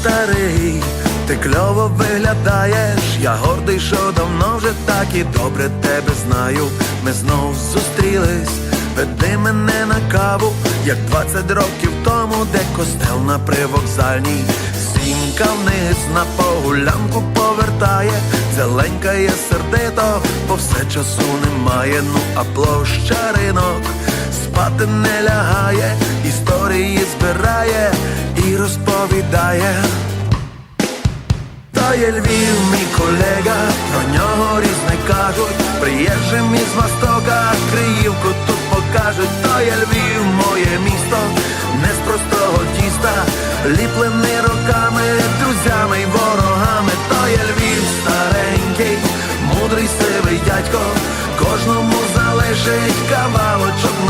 старий, ти кльово виглядаєш, я гордий, що давно вже так і добре тебе знаю. Ми знов зустрілись, веди мене на каву, як 20 років тому, де костел на привокзальній. Сімка вниз на погулянку повертає, зеленькає сердито, бо все часу немає, ну а площа ринок спати не лягає, історії збирає і розповідає. То є Львів, мій колега, про нього різне кажуть, приїжджим із Востока, Криївку тут покажуть, то є Львів, моє місто, не з простого тіста, ліплений дядько, кожному залежить кавалочок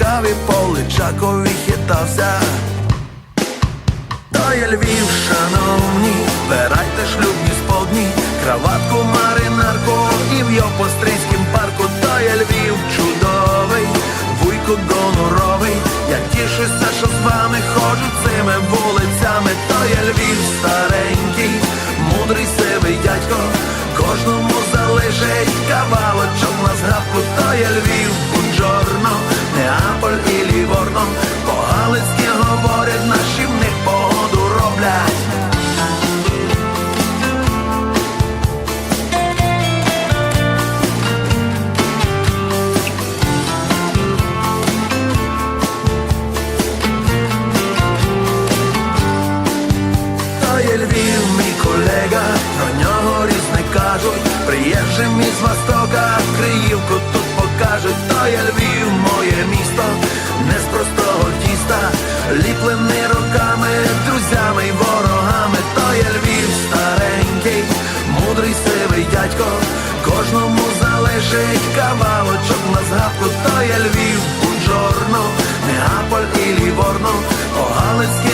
і по Личакові хитався. То є Львів, шановні, вбирайте шлюбні сподні, краватку, маринарку і в Йопострийськім парку, то є Львів чудовий, вуйку гоноровий, я тішуся, що з вами ходжу цими вулицями, то є Львів старенький, мудрий сивий дядько, кожному залишить кавалочок на згадку, то є Львів, родом із востока Криївку тут покажуть, то я Львів, моє місто, не з простого тіста, ліплений руками, друзями й ворогами, то я Львів старенький, мудрий сивий дядько, кожному залишить кавалочок на згадку, то я Львів, Буджорно, Неаполь і Ліворно, Огалицький